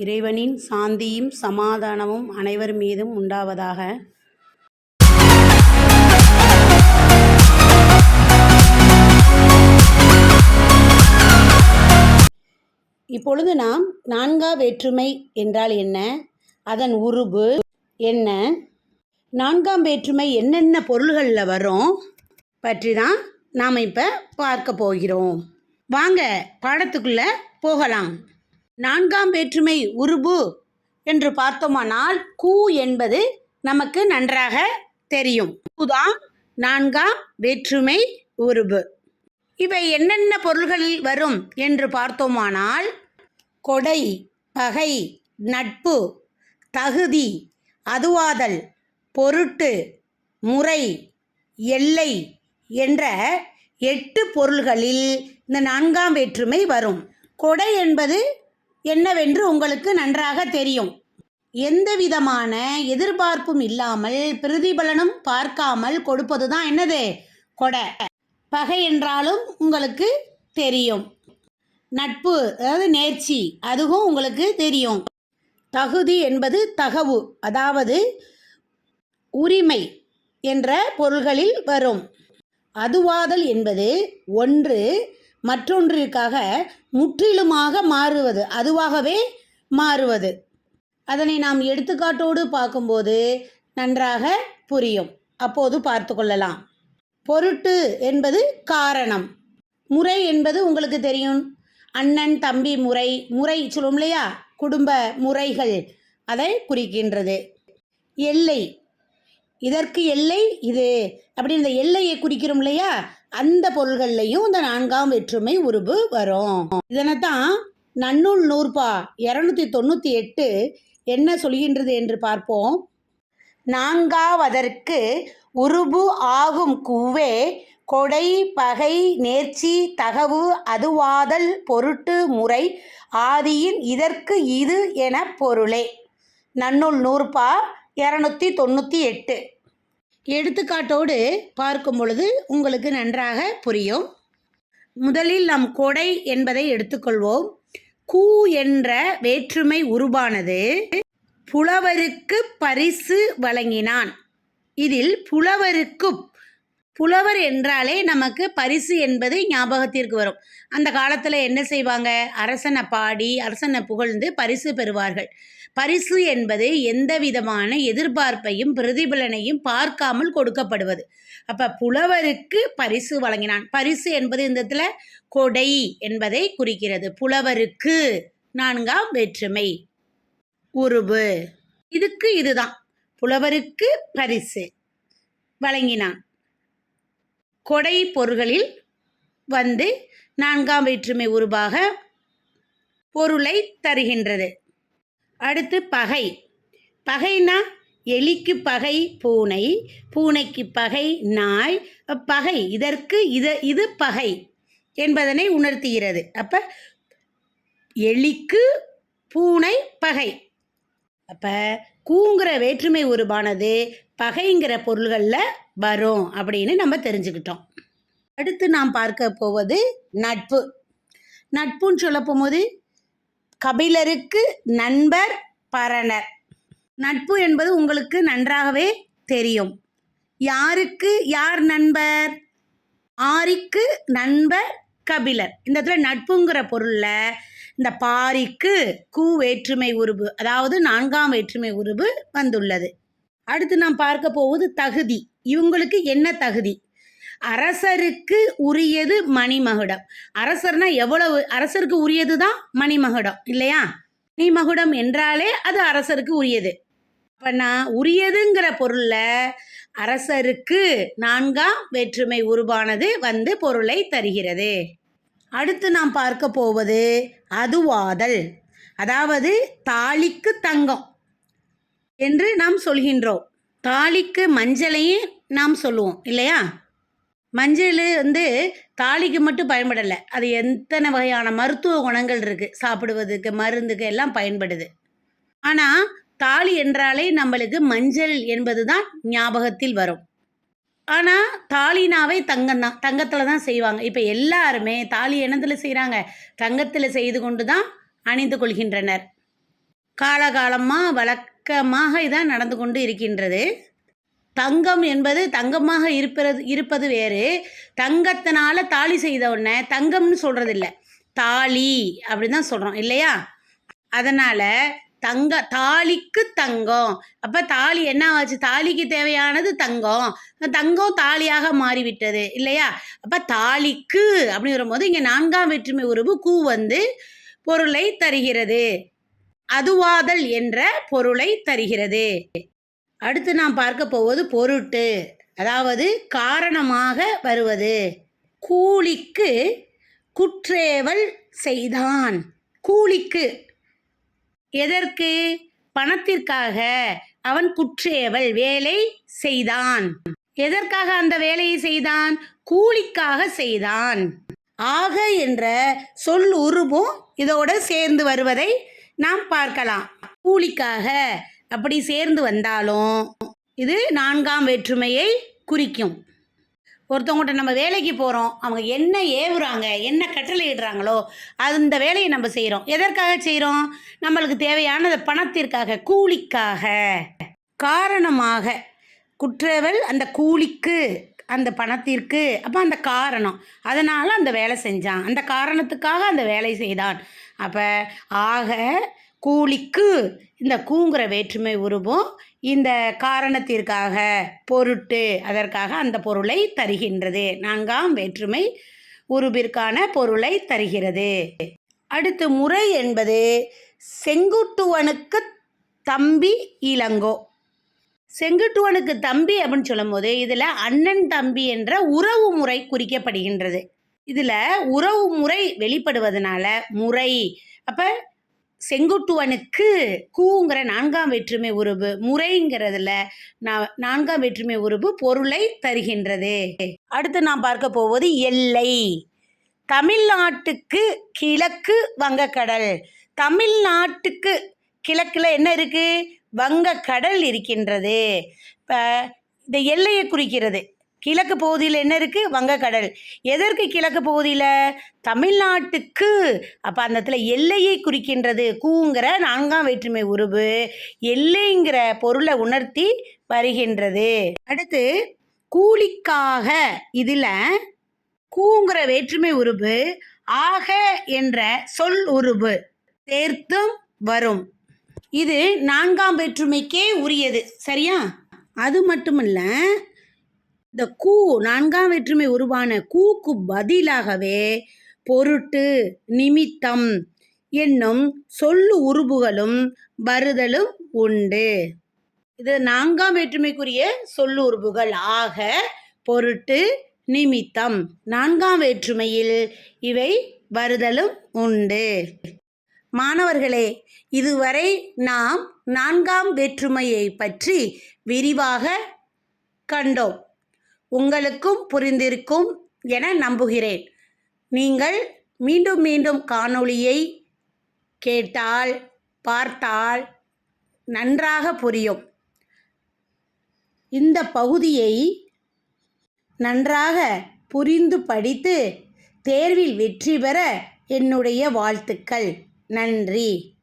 இறைவனின் சாந்தியும் சமாதானமும் அனைவர் மீதும் உண்டாவதாக. இப்பொழுது நாம் நான்கா வேற்றுமை என்றால் என்ன? அதன் உருபு என்ன? நான்காம் வேற்றுமை என்னென்ன பொருள்களில் வரும்? பற்றி தான் நாம் இப்போ பார்க்க போகிறோம். வாங்க பாடத்துக்குள்ளே போகலாம். நான்காம் வேற்றுமை உருபு என்று பார்த்தோமானால் கூ என்பது நமக்கு நன்றாக தெரியும். கூதான் நான்காம் வேற்றுமை உருபு. இவை என்னென்ன பொருள்களில் வரும் என்று பார்த்தோமானால் கொடை பகை நட்பு தகுதி அதுவாதல் பொருட்டு முறை எல்லை என்ற எட்டு பொருள்களில் இந்த நான்காம் வேற்றுமை வரும். கொடை என்பது என்னவென்று உங்களுக்கு நன்றாக தெரியும். எந்த விதமான எதிர்பார்ப்பும் இல்லாமல் பிரதிபலனும் பார்க்காமல் கொடுப்பது தான் என்னது? கொடை. பகை என்றாலும் உங்களுக்கு தெரியும். நட்பு அதாவது நேர்ச்சி அதுவும் உங்களுக்கு தெரியும். தகுதி என்பது தகவு அதாவது உரிமை என்ற பொருள்களில் வரும். அதுவாதல் என்பது ஒன்று மற்றொன்றிற்காக முற்றிலுமாக மாறுவது அதுவாகவே மாறுவது. அதனை நாம் எடுத்துக்காட்டோடு பார்க்கும்போது நன்றாக புரியும். அப்போது பார்த்து கொள்ளலாம். பொருட்டு என்பது காரணம். முறை என்பது உங்களுக்கு தெரியும். அண்ணன் தம்பி முறை. முறை சொல்லும் இல்லையா? குடும்ப முறைகள் அதை குறிக்கின்றது. எல்லை. இதற்கு எல்லை இது. அப்படி இந்த எல்லையை குறிக்கிறோம் இல்லையா? அந்த பொருள்கள்லையும் இந்த நான்காம் வேற்றுமை உருபு வரும். இதனைத்தான் நன்னூல் நூற்பா இரநூத்தி தொண்ணூற்றி எட்டு என்ன சொல்கின்றது என்று பார்ப்போம். நான்காவதற்கு உருபு ஆகும் கூவே கொடை பகை நேர்ச்சி தகவு அதுவாதல் பொருட்டு முறை ஆதியின் இதற்கு இது என பொருளே. நன்னூல் நூற்பா இரநூத்தி தொண்ணூற்றி எட்டு எடுத்துக்காட்டோடு பார்க்கும் பொழுது உங்களுக்கு நன்றாக புரியும். முதலில் நாம் கொடை என்பதை எடுத்துக்கொள்வோம். கூ என்ற வேற்றுமை உருவானது. புலவருக்கு பரிசு வழங்கினான். இதில் புலவருக்கு புலவர் என்றாலே நமக்கு பரிசு என்பது ஞாபகத்திற்கு வரும். அந்த காலத்தில் என்ன செய்வாங்க? அரசனை பாடி அரசனை புகழ்ந்து பரிசு பெறுவார்கள். பரிசு என்பது எந்த விதமான எதிர்பார்ப்பையும் பிரதிபலனையும் பார்க்காமல் கொடுக்கப்படுவது. அப்போ புலவருக்கு பரிசு வழங்கினான். பரிசு என்பது இந்த இடத்துல கொடை என்பதை குறிக்கிறது. புலவருக்கு நான்காம் வேற்றுமை. உருவு. இதுக்கு இதுதான். புலவருக்கு பரிசு வழங்கினான். கொடை பொருள்களில் வந்து நான்காம் வேற்றுமை உருவாக பொருளை தருகின்றது. அடுத்து பகை. பகைனா எலிக்கு பகை பூனை. பூனைக்கு பகை நாய். பகை. இதற்கு இது இது பகை என்பதனை உணர்த்துகிறது. அப்போ எலிக்கு பூனை பகை. அப்போ கூங்கிற வேற்றுமை உருவானது பகைங்கிற பொருள்களில் வரும் அப்படின்னு நம்ம தெரிஞ்சுக்கிட்டோம். அடுத்து நாம் பார்க்க போவது நட்பு. நட்புன்னு சொல்ல போகும்போது கபிலருக்கு நண்பர் பரணர். நட்பு என்பது உங்களுக்கு நன்றாகவே தெரியும். யாருக்கு யார் நண்பர்? ஆரிக்கு நண்பர் கபிலர். இந்த இடத்துல நட்புங்கிற பொருளில் இந்த பாரிக்கு கூ வேற்றுமை உருபு அதாவது நான்காம் வேற்றுமை உருபு வந்துள்ளது. அடுத்து நாம் பார்க்க போவது தகுதி. இவங்களுக்கு என்ன தகுதி? அரசருக்கு உரியது மணிமகுடம். அரசர்னா எவ்வளவு? அரசருக்கு உரியது தான் மணிமகுடம் இல்லையா? மணிமகுடம் என்றாலே அது அரசருக்கு உரியது. அப்போ நான் உரியதுங்கிற பொருளில் அரசருக்கு நான்காம் வேற்றுமை உருவானது வந்து பொருளை தருகிறது. அடுத்து நாம் பார்க்க போவது அதுவாதல். அதாவது தாலிக்கு தங்கம் என்று நாம் சொல்கின்றோம். தாலிக்கு மஞ்சளையும் நாம் சொல்லுவோம் இல்லையா? மஞ்சள் வந்து தாலிக்கு மட்டும் பயன்படலை. அது எத்தனை வகையான மருத்துவ குணங்கள் இருக்குது சாப்பிடுவதுக்கு மருந்துக்கு எல்லாம் பயன்படுது. ஆனால் தாலி என்றாலே நம்மளுக்கு மஞ்சள் என்பது தான் ஞாபகத்தில் வரும். ஆனால் தாலினாவே தங்கம் தான். தங்கத்தில் தான் செய்வாங்க. இப்போ எல்லாருமே தாலி என்னத்தில் செய்கிறாங்க தங்கத்தில் செய்து கொண்டு தான் அணிந்து கொள்கின்றனர். காலகாலமாக வழக்கமாக இதான் நடந்து கொண்டு இருக்கின்றது. தங்கம் என்பது தங்கமாக இருப்பது இருப்பது வேறு. தங்கத்தினால தாலி செய்த உடனே தங்கம்னு சொல்கிறது இல்லை தாலி அப்படின்னு தான் சொல்கிறோம் இல்லையா? அதனால் தங்க தாலிக்கு தங்கம். அப்போ தாலி என்ன ஆச்சு தாலிக்கு தேவையானது தங்கம். தங்கம் தாலியாக மாறிவிட்டது இல்லையா? அப்போ தாலிக்கு அப்படின்னு வரும்போது இங்கே நான்காம் வேற்றுமை உறவு கூ வந்து பொருளை தருகிறது. அதுவாதல் என்ற பொருளை தருகிறது. அடுத்து நாம் பார்க்க போவது பொருட்டு அதாவது காரணமாக வருவது. கூலிக்கு குற்றேவல் செய்தான். கூலிக்கு எதற்கு? பணத்திற்காக அவன் குற்றேவல் வேலை செய்தான். எதற்காக அந்த வேலையை செய்தான்? கூலிக்காக செய்தான். ஆக என்ற சொல் உருவும் இதோட சேர்ந்து வருவதை நாம் பார்க்கலாம். கூலிக்காக அப்படி சேர்ந்து வந்தாலும் இது நான்காம் வேற்றுமையை குறிக்கும். ஒருத்தவங்கள்ட்ட நம்ம வேலைக்கு போகிறோம் அவங்க என்ன ஏவுறாங்க என்ன கட்டளை இடுறாங்களோ அந்த வேலையை நம்ம செய்கிறோம் எதற்காக செய்கிறோம் நம்மளுக்கு தேவையானது பணத்திற்காக கூலிக்காக. காரணமாக குற்றவல் அந்த கூலிக்கு அந்த பணத்திற்கு அப்போ அந்த காரணம். அதனால் அந்த வேலை செஞ்சான். அந்த காரணத்துக்காக அந்த வேலை செய்தான். அப்போ ஆக கூலிக்கு இந்த கூங்குற வேற்றுமை உருவம். இந்த காரணத்திற்காக பொருட்டு அதற்காக அந்த பொருளை தருகின்றது. நான்காம் வேற்றுமை உருவிற்கான பொருளை தருகிறது. அடுத்து முறை என்பது செங்குட்டுவனுக்கு தம்பி இளங்கோ. செங்குட்டுவனுக்கு தம்பி அப்படின்னு சொல்லும்போது இதில் அண்ணன் தம்பி என்ற உறவு முறை குறிக்கப்படுகின்றது. இதில் உறவு முறை வெளிப்படுவதனால முறை. அப்போ செங்குட்டுவனுக்கு கூங்கிற நான்காம் வேற்றுமை உருவு முறைங்கிறதுல நான்காம் வேற்றுமை உருவு பொருளை தருகின்றது. அடுத்து நாம் பார்க்க போவது எல்லை. தமிழ்நாட்டுக்கு கிழக்கு வங்கக்கடல். தமிழ்நாட்டுக்கு கிழக்கில் என்ன இருக்கு? வங்கக்கடல் இருக்கின்றது. இப்போ இந்த எல்லையை குறிக்கிறது. கிழக்கு பகுதியில் என்ன இருக்குது வங்கக்கடல். எதற்கு கிழக்கு பகுதியில்? தமிழ்நாட்டுக்கு. அப்போ அந்த இடத்துல எல்லையை குறிக்கின்றது. கூங்கிற நான்காம் வேற்றுமை உருவு. எல்லைங்கிற பொருளை உணர்த்தி வருகின்றது. அடுத்து கூலிக்காக இதில் கூங்கிற வேற்றுமை உருவு ஆக என்ற சொல் உருவு சேர்த்தும் வரும். இது நான்காம் வேற்றுமைக்கே உரியது. சரியா? அது மட்டுமல்ல இந்த கூ நான்காம் வேற்றுமை உருவான கூக்கு பதிலாகவே பொருட்டு நிமித்தம் என்னும் சொல்லு உருபுகளும் வருதலும் உண்டு. இது நான்காம் வேற்றுமைக்குரிய சொல்லு உருபுகள் ஆக பொருட்டு நிமித்தம் நான்காம் வேற்றுமையில் இவை வருதலும் உண்டு. மாணவர்களே இதுவரை நாம் நான்காம் வேற்றுமையை பற்றி விரிவாக கண்டோம். உங்களுக்கும் புரிந்திருக்கும் என நம்புகிறேன். நீங்கள் மீண்டும் மீண்டும் காணொளியை கேட்டால் பார்த்தால் நன்றாக புரியும். இந்த பகுதியை நன்றாக புரிந்து படித்து தேர்வில் வெற்றி பெற என்னுடைய வாழ்த்துக்கள். நன்றி.